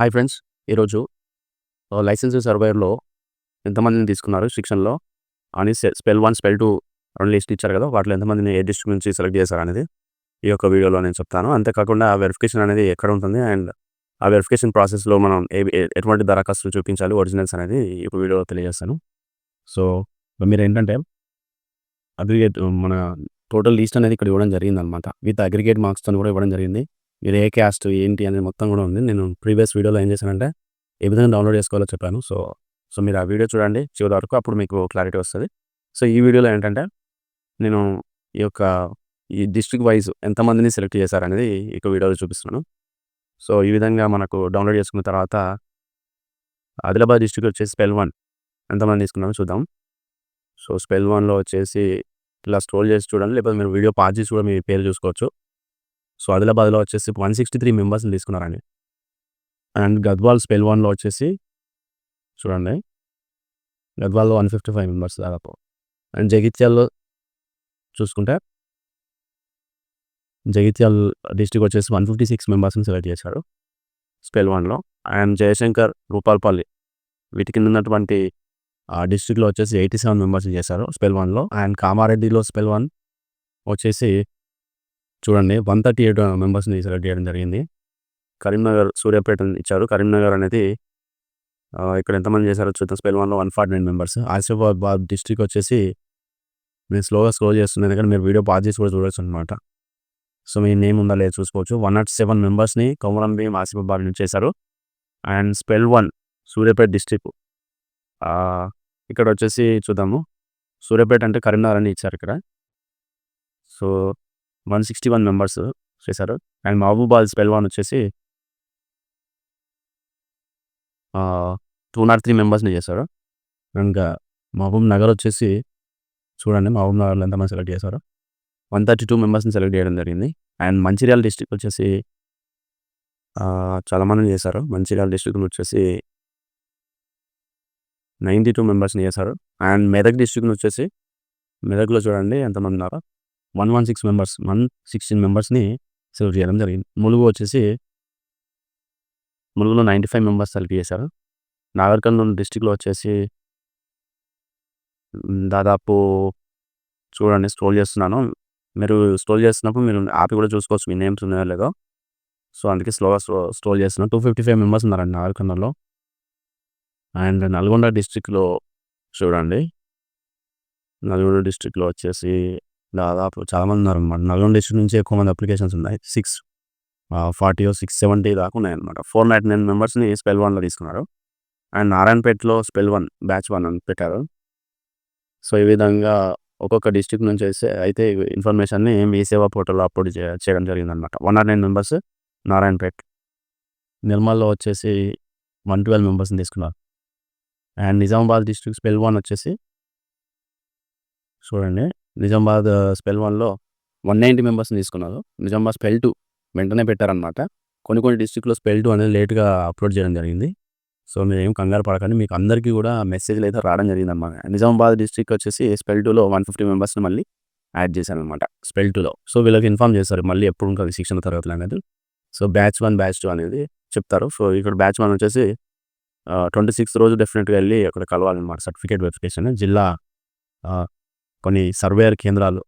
Hi friends ఈరోజు licence సర్వేయర్‌లో ఎంతమందిని తీసుకున్నారు శిక్షణలో అని స్పెల్ వన్ స్పెల్ 2 2 లిస్ట్ ఇచ్చారు కదా! వాటిలో ఎంతమందిని ఏ డిస్ట్రిక్ట్ నుంచి సెలెక్ట్ చేశారనేది ఈ యొక్క వీడియోలో నేను చెప్తాను. అంతే కాకుండా వెరిఫికేషన్ అనేది ఎక్కడ ఉంటుంది అండ్ ఆ వెరిఫికేషన్ ప్రాసెస్‌లో మనం ఏ ఎటువంటి దరఖాస్తులు చూపించాలి ఒరిజినల్స్ అనేది ఈ వీడియోలో తెలియజేస్తాను. సో, మీరు ఏంటంటే అగ్రిగేట్ మన టోటల్ లిస్ట్ అనేది ఇక్కడ ఇవ్వడం జరిగింది అనమాట విత్ అగ్రిగేట్ మార్క్స్‌తోని కూడా ఇవ్వడం జరిగింది. మీరు ఏ క్యాస్ట్ ఏంటి అనేది మొత్తం కూడా ఉంది. నేను ప్రీవియస్ వీడియోలో ఏం చేశానంటే ఏ విధంగా డౌన్లోడ్ చేసుకోవాలో చెప్పాను. సో, సో మీరు ఆ వీడియో చూడండి చివరి వరకు అప్పుడు మీకు క్లారిటీ వస్తుంది సో, ఈ వీడియోలో ఏంటంటే నేను ఈ యొక్క ఈ డిస్ట్రిక్ట్ వైజ్ ఎంతమందిని సెలెక్ట్ చేశారనేది ఈ వీడియోలో చూపిస్తున్నాను. సో, ఈ విధంగా మనకు డౌన్లోడ్ చేసుకున్న తర్వాత ఆదిలాబాద్ డిస్ట్రిక్ట్ వచ్చేసి స్పెల్ వన్ ఎంతమంది తీసుకున్నామో చూద్దాం. సో, స్పెల్ వన్లో వచ్చేసి ఇలా స్క్రోల్ చేసి చూడండి. లేకపోతే మీరు వీడియో పాజ్ చేసి కూడా మీ పేరు చూసుకోవచ్చు. సో, ఆదిలాబాద్‌లో వచ్చేసి 163 మెంబర్స్‌ని తీసుకున్నారండి. అండ్ గద్వాల్ స్పెల్ వన్లో వచ్చేసి చూడండి. గద్వాల్‌లో 155 మెంబర్స్ దాదాపు. అండ్ జగిత్యాల్లో చూసుకుంటే జగిత్యాల్ డిస్ట్రిక్ట్ వచ్చేసి 156 మెంబర్స్‌ని సెలెక్ట్ చేశారు. స్పెల్ వన్లో అండ్ జయశంకర్, రూపాల్పల్లి వీటి కింద ఉన్నటువంటి డిస్టిక్లో డిస్ట్రిక్ట్‌లో వచ్చేసి 87 మెంబర్స్‌ని చేశారు స్పెల్ వన్లో అండ్ కామారెడ్డిలో స్పెల్ వన్ వచ్చేసి చూడండి 138 మెంబర్స్‌ని సెలెక్ట్ చేయడం జరిగింది. కరీంనగర్, సూర్యాపేటని ఇచ్చారు. కరీంనగర్ అనేది ఇక్కడ ఎంతమంది చేశారో చూద్దాం స్పెల్ 1లో 149 మెంబర్స్. ఆసిఫాబాద్ డిస్ట్రిక్ట్ వచ్చేసి నేను స్లోగా స్క్రోల్ చేస్తున్నాను. ఎందుకంటే మీరు వీడియో పాజ్ చేసి కూడా చూడొచ్చనమాట. సో, మీ నేమ్ ఉందా లేదు చూసుకోవచ్చు. 107 మెంబర్స్‌ని కొమరం భీం ఆసిఫాబాద్ నుంచి చేశారు. And spell one Suryapet district ఇక్కడ వచ్చేసి చూద్దాము. సూర్యాపేట అంటే కరీంనగర్ అని ఇచ్చారు ఇక్కడ. సో, 161 మెంబర్స్ చేశారు. అండ్ మహబూబాల్ స్పెల్ 1 వచ్చేసి ఆహ్, 203 మెంబర్స్‌ని చేశారు. ఇంకా మహబూబ్ నగర్ వచ్చేసి చూడండి మహబూబ్ నగర్‌లో ఎంతమంది సెలెక్ట్ చేశారు వన్ థర్టీ టూ మెంబర్స్‌ని సెలెక్ట్ చేయడం జరిగింది. అండ్ మంచిర్యాల డిస్ట్రిక్ట్ వచ్చేసి ఆహ్, చాలా చేశారు. మంచిర్యాల డిస్ట్రిక్ట్‌లో వచ్చేసి 92 మెంబర్స్‌ని చేశారు. అండ్ మెదక్ డిస్టిక్ వచ్చేసి మెదక్‌లో చూడండి ఎంతమంది ఉన్నారో 116 మెంబర్స్ 116 మెంబర్స్‌ని సెలెక్ట్ చేయడం జరిగింది. ములుగు వచ్చేసి ములుగులో 95 మెంబర్స్ సెలెక్ట్ చేశారు. నాగర్ కర్నూల్ వచ్చేసి దాదాపు చూడండి స్క్రోల్ చేస్తున్నాను. మీరు స్క్రోల్ చేస్తున్నప్పుడు మీరు ఆపి కూడా చూసుకోవచ్చు మీ నేమ్స్ ఉన్నాయో లేదో. సో, అందుకే స్లోగా చేస్తున్నాను స్క్రోల్ చేస్తున్నాను. 255 మెంబర్స్ ఉన్నారండి నాగర్ అండ్ నల్గొండ డిస్టిక్లో చూడండి. నల్గొండ డిస్ట్రిక్ట్‌లో వచ్చేసి దాదాపు చాలామంది ఉన్నారు అనమాట నల్గొండ డిస్ట్రిక్ట్ నుంచి ఎక్కువ మంది అప్లికేషన్స్ ఉన్నాయి. సిక్స్ ఫార్టీ ఓ సిక్స్ సెవెంటీ దాకా ఉన్నాయన్నమాట. 499 మెంబర్స్‌ని స్పెల్ వన్లో తీసుకున్నారు. అండ్ నారాయణపేటలో స్పెల్ వన్ బ్యాచ్ వన్ అని పెట్టారు. సో, ఈ విధంగా ఒక్కొక్క డిస్టిక్ నుంచి అయితే అయితే ఇన్ఫర్మేషన్‌ని మీ సేవా పోర్టల్‌లో అప్లోడ్ చేయడం జరిగిందన్నమాట one or nine members Narayanpet. నిర్మల్‌లో వచ్చేసి 112 మెంబర్స్‌ని తీసుకున్నారు. And Nizamabad district spell one వచ్చేసి చూడండి. నిజామాబాద్ స్పెల్ 1లో 190 మెంబర్స్‌ని తీసుకున్నారు. నిజామాబాద్ స్పెల్ టూ వెంటనే పెట్టారనమాట. కొన్ని కొన్ని డిస్ట్రిక్ట్‌లో స్పెల్ టూ అనేది లేట్‌గా అప్లోడ్ చేయడం జరిగింది. సో, మీరేం కంగారు పడకండి. మీకు అందరికీ కూడా మెసేజ్‌లు అయితే రావడం జరిగిందనమాట. నిజామాబాద్ డిస్ట్రిక్ట్ వచ్చేసి స్పెల్ 2లో 150 మెంబర్స్‌ని మళ్ళీ యాడ్ చేశారనమాట. స్పెల్ టూలో సో, వీళ్ళకి ఇన్ఫార్మ్ చేస్తారు మళ్ళీ ఎప్పుడు ఉంటుంది శిక్షణ తరగతులు అనేది. So, batch one batch two అనేది చెప్తారు. సో, ఇక్కడ బ్యాచ్ వన్ వచ్చేసి ట్వంటీ సిక్స్ రోజు డెఫినెట్గా వెళ్ళి అక్కడ కలవాలన్నమాట సర్టిఫికేట్ వెరిఫికేషన్ జిల్లా కొన్ని సర్వేయర్ కేంద్రాలు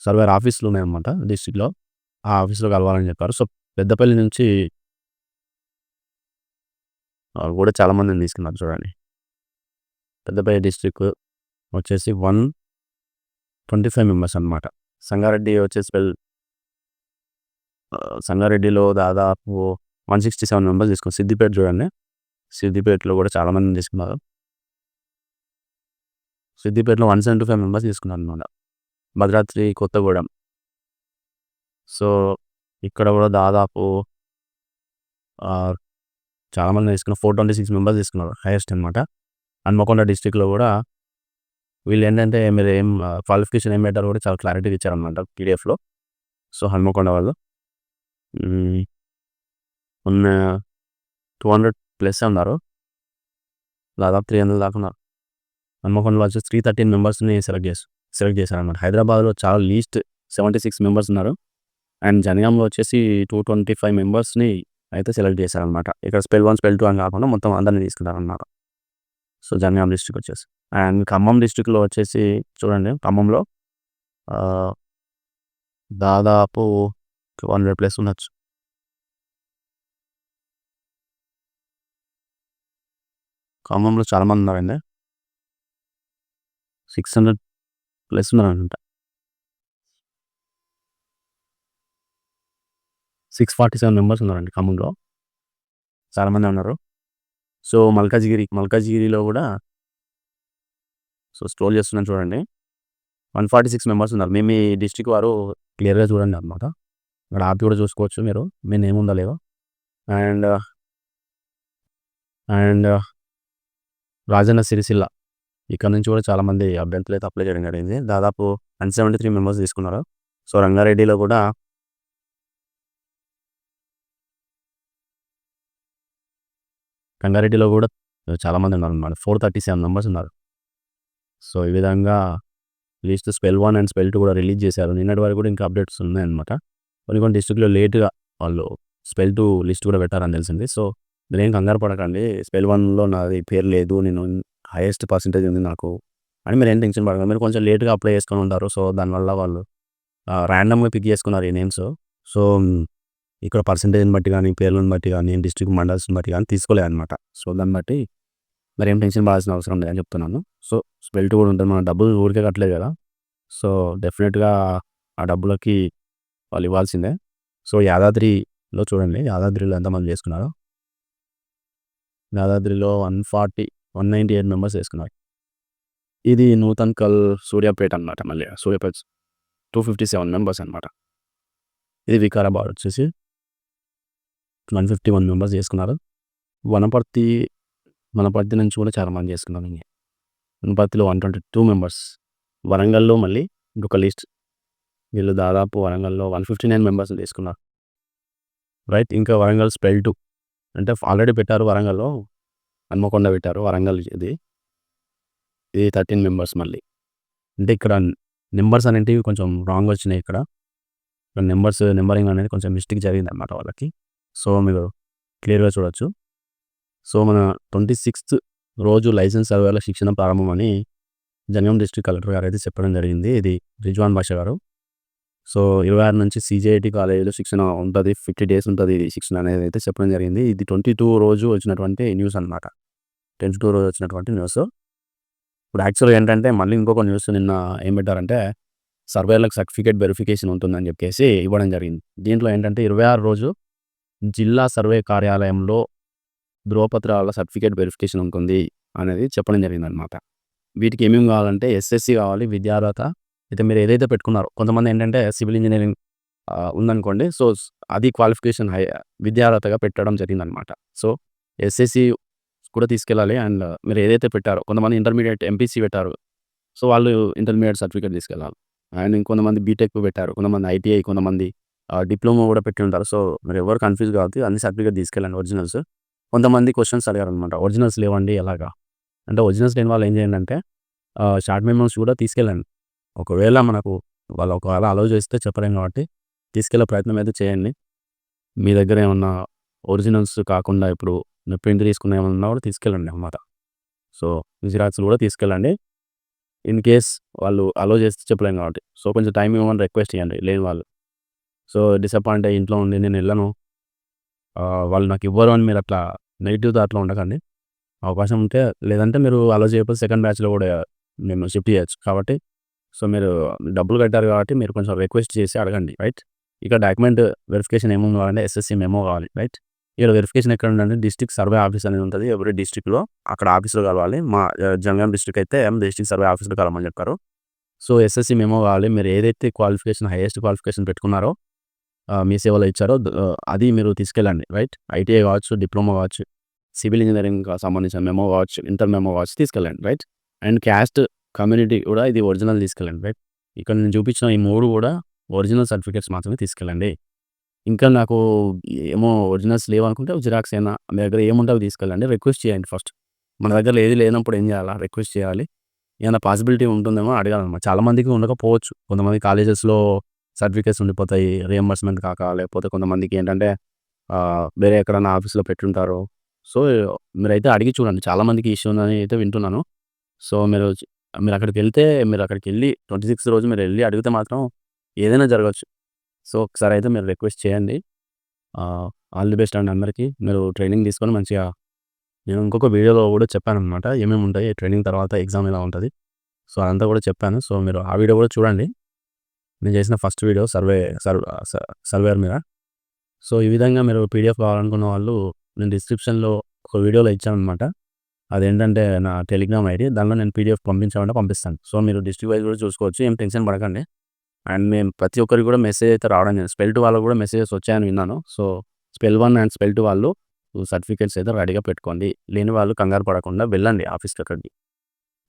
సర్వేయర్ ఆఫీసులు ఉన్నాయన్నమాట డిస్ట్రిక్ట్‌లో. ఆ ఆఫీసులో కలవాలని చెప్పారు. సో, పెద్దపల్లి నుంచి కూడా చాలామందిని తీసుకున్నారు చూడండి. పెద్దపల్లి డిస్టిక్ వచ్చేసి 125 మెంబర్స్ అనమాట. సంగారెడ్డి వచ్చేసి స్పెల్ సంగారెడ్డిలో దాదాపు 167 మెంబర్స్ తీసుకున్నారు. సిద్దిపేట చూడండి. సిద్దిపేటలో కూడా చాలామందిని తీసుకున్నారు. సిద్దిపేటలో 175 మెంబర్స్ తీసుకున్నారనమాట. భద్రాద్రి కొత్తగూడెం. సో, ఇక్కడ కూడా దాదాపు చాలామంది తీసుకున్న ఫోర్ ట్వంటీ సిక్స్ మెంబర్స్ తీసుకున్నారు. హైయెస్ట్ అనమాట. హన్మకొండ డిస్టిక్లో కూడా వీళ్ళు ఏంటంటే మీరు ఏం క్వాలిఫికేషన్ ఏం పెట్టారు కూడా చాలా క్లారిటీగా ఇచ్చారనమాట పీడిఎఫ్‌లో. సో, హన్మకొండ వాళ్ళు. ఉన్న టూ హండ్రెడ్ ప్లస్ ఉన్నారు. దాదాపు 300 దాకా ఉన్నారు. హన్మకొండలో వచ్చేసి 313 మెంబర్స్‌ని సెలెక్ట్ చేసి సెలెక్ట్ చేశారు అన్నమాట హైదరాబాద్‌లో చాలా లీస్ట్ 76 మెంబర్స్ ఉన్నారు. అండ్ జనగాంలో వచ్చేసి 225 మెంబర్స్‌ని అయితే సెలెక్ట్ చేశారనమాట ఇక్కడ స్పెల్ వన్ స్పెల్ టూ అని కాకుండా మొత్తం అందరిని తీసుకుంటారనమాట సో జనగాం డిస్ట్రిక్ట్ వచ్చేసి. అండ్ ఖమ్మం డిస్ట్రిక్ట్లో వచ్చేసి చూడండి ఖమ్మంలో దాదాపు టూ హండ్రెడ్ ప్లస్ ఉండొచ్చు. ఖమ్మంలో చాలామంది ఉన్నారండి. సిక్స్ హండ్రెడ్ ప్లస్ ఉన్నారనమాట సిక్స్ ఫార్టీ సెవెన్ మెంబర్స్ ఉన్నారండి ఖమ్మంలో. చాలామంది ఉన్నారు. సో మల్కాజ్గిరి మల్కాజ్గిరిలో కూడా సో స్టోర్ చేస్తున్నాను చూడండి. వన్ ఫార్టీ సిక్స్ మెంబర్స్ ఉన్నారు. మేము మీ డిస్టిక్ వారు క్లియర్గా చూడండి అనమాట ఇక్కడ ఆపి కూడా చూసుకోవచ్చు మీరు. మీ నేమ్ ఉందా లేదో. And and Rajanna Sircilla. ఇక్కడ నుంచి కూడా చాలామంది అభ్యర్థులు అయితే అప్లై చేయడం జరిగింది. దాదాపు వన్ సెవెంటీ త్రీ మెంబర్స్ తీసుకున్నారు. సో రంగారెడ్డిలో కూడా రంగారెడ్డిలో కూడా చాలామంది ఉన్నారు అనమాట ఫోర్ థర్టీ సెవెన్ మెంబర్స్ ఉన్నారు. సో ఈ విధంగా list spell one and spell two కూడా రిలీజ్ చేశారు. నిన్నటి వరకు కూడా ఇంకా అప్డేట్స్ ఉన్నాయన్నమాట. కొన్ని కొన్ని డిస్ట్రిక్ట్లో లేట్గా వాళ్ళు స్పెల్ టూ లిస్ట్ కూడా పెట్టారని తెలిసింది. సో మీరేం కంగారు పడకండి. స్పెల్ వన్లో నాది పేరు లేదు. నేను హైయెస్ట్ పర్సంటేజ్ ఉంది నాకు. అని మీరు ఏం టెన్షన్ పడకండి. మీరు కొంచెం లేట్గా అప్లై చేసుకొని ఉంటారు. సో దానివల్ల వాళ్ళు ర్యాండమ్గా పిక్ చేసుకున్నారు ఈ నేమ్స్ సో ఇక్కడ పర్సంటేజ్ని బట్టి కానీ పేర్లను బట్టి కానీ డిస్ట్రిక్ట్ మండల్స్ని బట్టి కానీ తీసుకోలేదు అనమాట సో దాన్ని బట్టి మరి ఏం టెన్షన్ పడాల్సిన అవసరం లేదని చెప్తున్నాను. సో బెల్ట్ కూడా ఉంటుంది. మన డబ్బులు ఊరికే కట్టలేదు కదా. సో డెఫినెట్గా ఆ డబ్బులకి వాళ్ళు ఇవ్వాల్సిందే. సో యాదాద్రిలో చూడండి. యాదాద్రిలో ఎంతమంది చేసుకున్నారో? యాదాద్రిలో one forty one ninety eight members వేసుకున్నారు. ఇది నూతన్ కల్ సూర్యాపేట అనమాట మళ్ళీ. Suryapet two fifty seven members అనమాట ఇది వికారాబాద్ వచ్చేసి వన్ ఫిఫ్టీ వన్ మెంబర్స్ చేసుకున్నారు. వనపర్తి వనపర్తి నుంచి కూడా చాలా మంది చేసుకున్నారు ఇంక. వనపర్తిలో వన్ ట్వంటీ టూ మెంబర్స్. వరంగల్లో మళ్ళీ ఇంకొక లిస్ట్. వీళ్ళు దాదాపు వరంగల్లో వన్ ఫిఫ్టీ నైన్ మెంబర్స్ తీసుకున్నారు. రైట్ ఇంకా వరంగల్ స్పెల్ టూ. అంటే ఆల్రెడీ పెట్టారు వరంగల్లో. హన్మకొండ పెట్టారు వరంగల్ ఇది. ఇది థర్టీన్ మెంబర్స్ మళ్ళీ. అంటే ఇక్కడ నెంబర్స్ అనేటివి కొంచెం రాంగ్ వచ్చినాయి ఇక్కడ. ఇక్కడ నెంబర్స్ నెంబరింగ్ అనేది కొంచెం మిస్టేక్ జరిగింది అనమాట వాళ్ళకి. సో మీరు క్లియర్గా చూడొచ్చు. సో మన ట్వంటీ సిక్స్త్ రోజు లైసెన్స్ సర్వేల శిక్షణ ప్రారంభమని జనగం డిస్ట్రిక్ట్ కలెక్టర్ గారు అయితే చెప్పడం జరిగింది. ఇది రిజ్వాన్ భాష గారు. సో ఇరవై ఆరు నుంచి సీజేఐటి కాలేజీలో శిక్షణ ఉంటుంది ఫిఫ్టీ డేస్ ఉంటుంది ఇది శిక్షణ అనేది అయితే చెప్పడం జరిగింది. ఇది ట్వంటీ టూ రోజు వచ్చినటువంటి న్యూస్ అనమాట ట్వంటీ టూ రోజు వచ్చినటువంటి న్యూస్. ఇప్పుడు యాక్చువల్గా ఏంటంటే మళ్ళీ ఇంకొక న్యూస్ నిన్న ఏం పెట్టారంటే సర్వేలకు సర్టిఫికేట్ వెరిఫికేషన్ ఉంటుందని చెప్పేసి ఇవ్వడం జరిగింది. దీంట్లో ఏంటంటే ఇరవై ఆరు రోజు జిల్లా సర్వే కార్యాలయంలో ధ్రువపత్రాల సర్టిఫికేట్ వెరిఫికేషన్ ఉంటుంది అనేది చెప్పడం జరిగింది అనమాట వీటికి ఏమేమి కావాలంటే ఎస్ఎస్సి కావాలి విద్యార్హత అయితే మీరు ఏదైతే పెట్టుకున్నారో కొంతమంది ఏంటంటే సివిల్ ఇంజనీరింగ్ ఉందనుకోండి. సో అది క్వాలిఫికేషన్ హై విద్యార్హతగా పెట్టడం జరిగిందనమాట. సో ఎస్ఎస్సి కూడా తీసుకెళ్ళాలి. అండ్ మీరు ఏదైతే పెట్టారో కొంతమంది ఇంటర్మీడియట్ ఎంపీసీ పెట్టారు. సో వాళ్ళు ఇంటర్మీడియట్ సర్టిఫికేట్ తీసుకెళ్ళాలి. అండ్ ఇంకొంతమంది బీటెక్ పెట్టారు. కొంతమంది ఐటీఐ కొంతమంది డిప్లొమా కూడా పెట్టి ఉంటారు. సో మీరు ఎవరు కన్ఫ్యూజ్ కావద్దు అన్ని సర్టిఫికేట్ తీసుకెళ్ళండి. ఒరిజినల్స్. కొంతమంది క్వశ్చన్స్ అడిగారు అనమాట ఒరిజినల్స్ లేవండి ఎలాగా? అంటే ఒరిజినల్స్ లేని వాళ్ళు ఏం చేయండి అంటే షార్ట్ మెమోస్ కూడా తీసుకెళ్ళండి. ఒకవేళ మనకు వాళ్ళు ఒకవేళ అలౌ చేస్తే చెప్పలేం కాబట్టి తీసుకెళ్ళే ప్రయత్నం అయితే చేయండి. మీ దగ్గర ఏమన్నా ఒరిజినల్స్ కాకుండా ఇప్పుడు ప్రింట్ తీసుకున్న ఏమన్నా కూడా తీసుకెళ్ళండి అన్నమాట. సో జిరాక్స్ కూడా తీసుకెళ్ళండి. ఇన్ కేస్ వాళ్ళు అలో చేస్తే చెప్పలేం కాబట్టి. సో కొంచెం టైం ఇవ్వమని రిక్వెస్ట్ చేయండి లేని వాళ్ళు. సో డిసప్పాయింట్ అయ్యి ఇంట్లో ఉండి నేను వెళ్ళను. వాళ్ళు నాకు ఇవ్వరు అని మీరు అట్లా నెగిటివ్ దాంట్లో ఉండకండి. అవకాశం ఉంటే లేదంటే మీరు అలో చేయకపోతే సెకండ్ బ్యాచ్లో కూడా మేము షిఫ్ట్ చేయొచ్చు. కాబట్టి సో మీరు డబ్బులు కట్టారు కాబట్టి మీరు కొంచెం రిక్వెస్ట్ చేసి అడగండి రైట్? ఇక్కడ డాక్యుమెంట్ వెరిఫికేషన్ ఏమేమి కావాలంటే ఎస్ఎస్సి మెమో కావాలి రైట్? ఇక్కడ వెరిఫికేషన్ ఎక్కడ ఉందంటే డిస్ట్రిక్ట్ సర్వే ఆఫీస్ అనేది ఉంటుంది ఎవరి డిస్ట్రిక్ట్లో అక్కడ ఆఫీస్లో కలవాలి. మా జంగం జనగాం డిస్ట్రిక్ట్ అయితే డిస్ట్రిక్ట్ సర్వే ఆఫీస్లో కలవమని చెప్పారు. సో ఎస్ఎస్సి మెమో కావాలి. మీరు ఏదైతే క్వాలిఫికేషన్ హైయెస్ట్ క్వాలిఫికేషన్ పెట్టుకున్నారో మీ సేవలో ఇచ్చారో అది మీరు తీసుకెళ్ళండి రైట్? ఐటీఐ కావచ్చు డిప్లొమా కావచ్చు సివిల్ ఇంజనీరింగ్ సంబంధించిన మెమో కావచ్చు ఇంటర్ మెమో కావచ్చు తీసుకెళ్ళండి రైట్? అండ్ క్యాస్ట్ కమ్యూనిటీ కూడా ఇది ఒరిజినల్ తీసుకెళ్ళండి రైట్ ఇక్కడ నేను చూపించిన ఈ మూడు కూడా ఒరిజినల్ సర్టిఫికేట్స్ మాత్రమే తీసుకెళ్ళండి. ఇంకా నాకు ఏమో ఒరిజినల్స్ లేవనుకుంటే జిరాక్స్ అయినా మీ దగ్గర ఏముంటే అవి తీసుకెళ్ళండి. రిక్వెస్ట్ చేయండి ఫస్ట్. మన దగ్గర ఏది లేనప్పుడు ఏం చేయాలా? రిక్వెస్ట్ చేయాలి. ఏమైనా పాసిబిలిటీ ఉంటుందేమో అడగాలన్నమాట. చాలా మందికి ఉండకపోవచ్చు. కొంతమంది కాలేజెస్లో సర్టిఫికేట్స్ ఉండిపోతాయి. రియంబర్స్మెంట్ కాక లేకపోతే కొంతమందికి ఏంటంటే వేరే ఎక్కడన్నా ఆఫీస్‌లో పెట్టుంటారు. సో, మీరైతే అడిగి చూడండి. చాలామందికి ఇష్యూ ఉందని అయితే వింటున్నాను. సో, మీరు మీరు అక్కడికి వెళ్తే మీరు అక్కడికి వెళ్ళి ట్వంటీ సిక్స్ రోజు మీరు వెళ్ళి అడిగితే మాత్రం ఏదైనా జరగవచ్చు సో, ఒకసారి అయితే మీరు రిక్వెస్ట్ చేయండి. ఆల్ ది బెస్ట్ అండి అందరికీ. మీరు ట్రైనింగ్ తీసుకొని మంచిగా నేను ఇంకొక వీడియోలో కూడా చెప్పాను అనమాట ఏమేమి ఉంటాయి ట్రైనింగ్ తర్వాత ఎగ్జామ్ ఎలా ఉంటుంది సో, అదంతా కూడా చెప్పాను. సో, మీరు ఆ వీడియో కూడా చూడండి. నేను చేసిన ఫస్ట్ వీడియో సర్వే సర్వేర్ మీద. సో, ఈ విధంగా మీరు పీడీఎఫ్ కావాలనుకున్న వాళ్ళు నేను డిస్క్రిప్షన్‌లో ఒక వీడియోలో ఇచ్చాను అనమాట అదేంటంటే నా టెలిగ్రామ్ ఐడి దానిలో నేను పీడీఎఫ్ పంపించామంటే పంపిస్తాను. సో, మీరు డిస్ట్రిక్ట్ వైజ్ కూడా చూసుకోవచ్చు. ఏం టెన్షన్ పడకండి. అండ్ మేము ప్రతి ఒక్కరికి కూడా మెసేజ్ అయితే రావడం జరిగింది. స్పెల్ 2 వాళ్ళకు కూడా మెసేజెస్ వచ్చాయని విన్నాను. So, spell one and spell 2 వాళ్ళు సర్టిఫికేట్స్ అయితే రెడీగా పెట్టుకోండి. లేని వాళ్ళు కంగారు పడకుండా వెళ్ళండి ఆఫీస్‌కి అక్కడికి.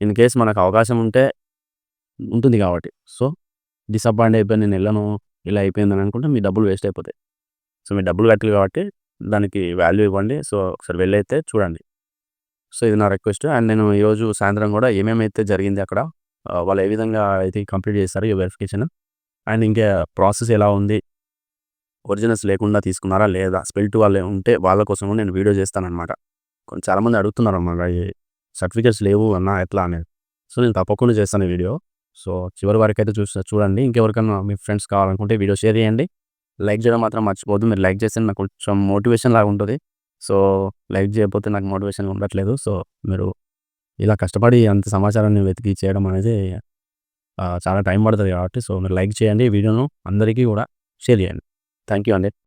ఇన్ కేస్ మనకు అవకాశం ఉంటే ఉంటుంది కాబట్టి. సో, డిసప్పాయింట్ అయిపోయి నేను వెళ్ళను ఇలా అయిపోయిందని అనుకుంటే మీ డబ్బులు వేస్ట్ అయిపోతాయి. సో, మీరు డబ్బులు కట్టారు కాబట్టి దానికి వాల్యూ ఇవ్వండి. సో, ఒకసారి వెళ్ళైతే చూడండి. సో, ఇది నా రిక్వెస్ట్. అండ్ నేను ఈరోజు సాయంత్రం కూడా ఏమేమైతే జరిగింది అక్కడ వాళ్ళు ఏ విధంగా అయితే కంప్లీట్ చేశారో ఈ వెరిఫికేషన్ అండ్ ఇంకా ప్రాసెస్ ఎలా ఉంది? ఒరిజినల్స్ లేకుండా తీసుకున్నారా లేదా? స్పెల్ట్ 2 వాళ్ళు ఉంటే వాళ్ళ కోసం కూడా నేను వీడియో చేస్తానమాట కొంచెం చాలామంది అడుగుతున్నారన్నమాట. ఈ సర్టిఫికేట్స్ లేవు అన్నా ఎట్లా అనేది. సో, నేను తప్పకుండా చేస్తాను ఈ వీడియో. సో, చివరి వరకైతే చూసి చూడండి. ఇంకెవరికన్నా మీ ఫ్రెండ్స్ కావాలనుకుంటే వీడియో షేర్ చేయండి. లైక్ చేయడం మాత్రం మర్చిపోద్దు మీరు లైక్ చేస్తే నాకు కొంచెం మోటివేషన్ లాగా ఉంటుంది సో, లైక్ చేయకపోతే నాకు మోటివేషన్ ఉండట్లేదు. సో, మీరు ఇలా కష్టపడి అంత సమాచారాన్ని వెతికి చేయడం అనేది చాలా టైం పడుతుంది కాబట్టి సో, మీరు లైక్ చేయండి వీడియోను అందరికీ కూడా షేర్ చేయండి. థ్యాంక్ యూ అండి.